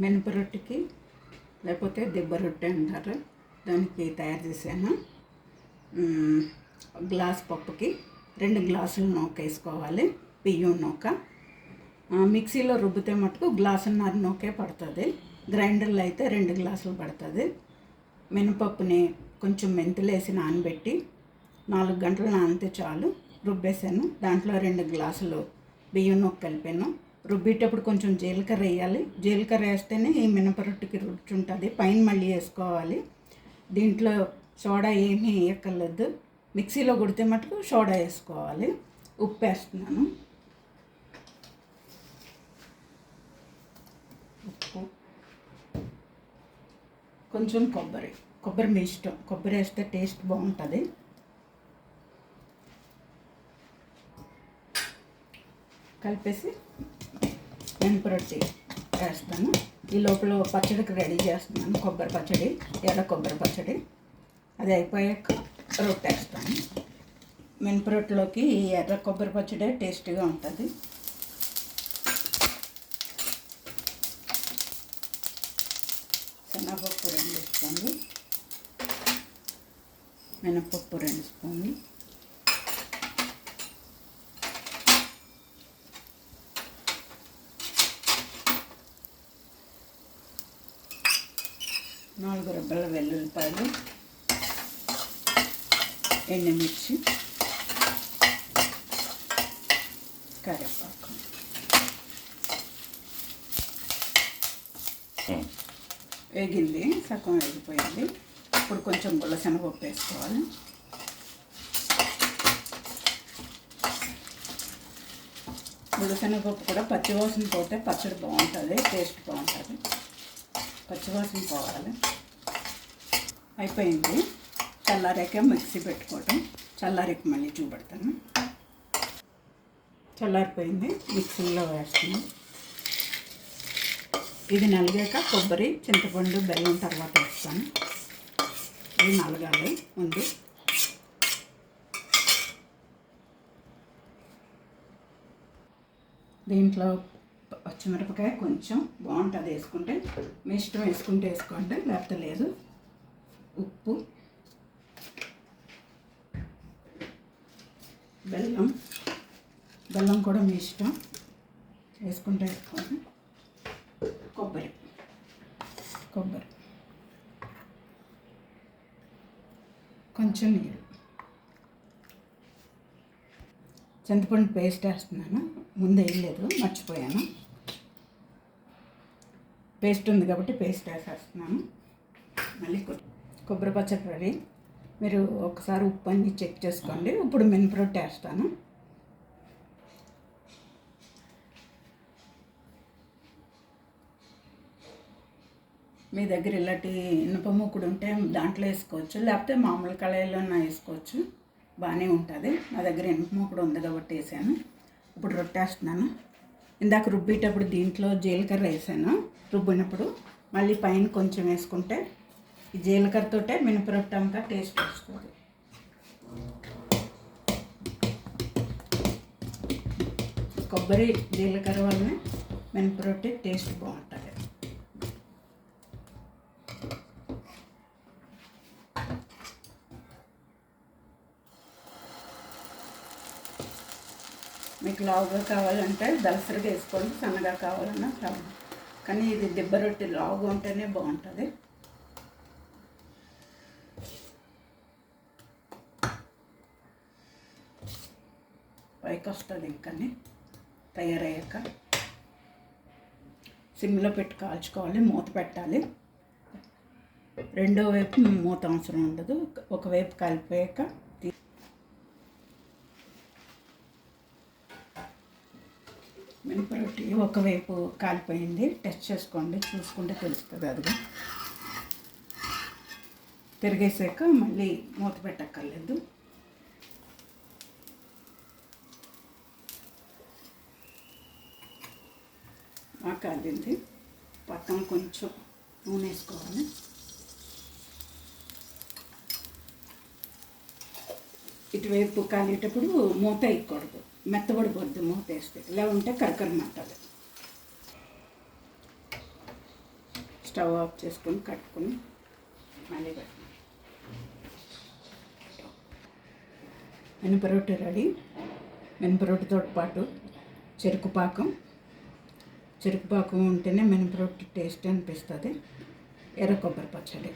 మినప రొట్టెకి లేకపోతే దిబ్బ రొట్టె అంటారు. దానికి తయారు చేశాను. గ్లాస్ పప్పుకి రెండు గ్లాసులు నూక వేసుకోవాలి. బియ్యం నూక. మిక్సీలో రుబ్బితే మటుకు గ్లాసున్నర నూకే పడుతుంది. గ్రైండర్లో అయితే రెండు గ్లాసులు పడుతుంది. మినపప్పుని కొంచెం మెంతులు వేసి నానబెట్టి నాలుగు గంటలు నానితే చాలు. రుబ్బేసాను దాంట్లో రెండు గ్లాసులు బియ్యం నూక కలిపాను. రుబ్బేటప్పుడు కొంచెం జీలకర్ర వేయాలి. జీలకర్ర వేస్తేనే ఈ మినప రొట్టెకి రుచి ఉంటుంది పైన మళ్ళీ వేసుకోవాలి. దీంట్లో సోడా ఏమీ వేయక్కర్లేదు. మిక్సీలో కొడితే మటుకు సోడా వేసుకోవాలి. ఉప్పు వేస్తున్నాను. ఉప్పు. కొంచెం కొబ్బరి. కొబ్బరి మీ ఇష్టం. కొబ్బరి వేస్తే టేస్ట్ బాగుంటుంది. కలిపేసి పెనపరొట్టి వేస్తాను. ఈ లోపల పచ్చడికి రెడీ చేస్తున్నాను. కొబ్బరి పచ్చడి ఎర్ర కొబ్బరి పచ్చడి. అది అయిపోయాక రొట్టె వేస్తాను. మినప రొట్టెలోకి ఈ ఎర్ర కొబ్బరి పచ్చడే టేస్టీగా ఉంటుంది. శనగపప్పు రెండు స్పూన్లు. మినపప్పు రెండు స్పూన్లు. నాలుగు రెబ్బల వెల్లుల్లిపాయలు ఎండుమిర్చి కరివేపాకు. వేగింది సగం వేగిపోయింది. ఇప్పుడు కొంచెం గుల్లశనగపప్పు వేసుకోవాలి. గుల్లశనగపప్పు కూడా పచ్చివాసన పోతే పచ్చడి బాగుంటుంది టేస్ట్ బాగుంటుంది. పచ్చివాసన పోవాలి. అయిపోయింది. చల్లారాక మిక్సీ పెట్టుకోవటం. చల్లారాక మళ్ళీ చూపెడతాను. చల్లారిపోయింది. మిక్సీలో వేస్తాను ఇది నలిగాక కొబ్బరి చింతపండు బెల్లం తర్వాత వేస్తాను. ఇది నలగాలి ముందు. దీంట్లో పచ్చిమిరపకాయ కొంచెం బాగుంటుంది వేసుకుంటే. మీ ఇష్టం వేసుకుంటే వేసుకోండి లేకపోతే లేదు. ఉప్పు బెల్లం బెల్లం కూడా మీ ఇష్టం. వేసుకుంటే వేసుకోండి. కొబ్బరి కొబ్బరి. కొంచెం నీరు చింతపండు పేస్ట్ వేస్తున్నాను. ముందు వేయలేదు మర్చిపోయాను. పేస్ట్ ఉంది కాబట్టి పేస్ట్ వేసేస్తున్నాను మళ్ళీ కొబ్బరి పచ్చడి రెడీ. మీరు ఒకసారి ఉప్పు అన్ని చెక్ చేసుకోండి. ఇప్పుడు మినపరొట్టి వేస్తాను. మీ దగ్గర ఇలాంటి ఇనుప మూకుడు ఉంటే దాంట్లో వేసుకోవచ్చు. లేకపోతే మామూలు కళాయిలోనే వేసుకోవచ్చు. బాగానే ఉంటుంది. నా దగ్గర ఇనుప మూకుడు ఉంది కాబట్టి వేసాను. ఇప్పుడు రొట్టేస్తున్నాను ఇందాక రుబ్బేటప్పుడు దీంట్లో జీలకర్ర వేసాను. రుబ్బినప్పుడు మళ్ళీ పైన కొంచెం వేసుకుంటే ఈ జీలకర్రతోటే మినపరొట్టె అంతా టేస్ట్ వస్తుంది. కొబ్బరి జీలకర్ర వల్లనే మినపరొట్టె టేస్ట్ బాగుంటుంది. మీకు లావుగా కావాలంటే దలసరిగా వేసుకోండి సన్నగా కావాలన్నా కావాలి. కానీ ఇది దిబ్బ రొట్టె లావుగా ఉంటేనే బాగుంటుంది. పైకి వస్తుంది ఇంకని తయారయ్యాక సిమ్లో పెట్టి కాల్చుకోవాలి మూత పెట్టాలి. రెండో వైపు మూత అవసరం ఉండదు. ఒకవైపు కలిపాక ఒకవైపు కాలిపోయింది. టెస్ట్ చేసుకోండి. చూసుకుంటే తెలుస్తుంది. అదిగా. తిరిగేసాక మళ్ళీ మూత పెట్టక్కర్లేదు. బాగా కాలింది పక్కన కొంచెం నూనె వేసుకోవాలి. ఇటువైపు కాలేటప్పుడు మూత వేయకూడదు. మెత్తబడిపోద్ది మూత వేస్తే ఇలా ఉంటే కరకరమంటుంది స్టవ్ ఆఫ్ చేసుకొని కట్టుకొని మళ్ళీ పెట్టాను మినపరొట్టె రెడీ. మినపరొట్టెతో పాటు చెరుకు పాకం. చెరుకు పాకం ఉంటేనే మినపరొట్టె టేస్ట్ అనిపిస్తుంది. ఎర్ర కొబ్బరి పచ్చడి.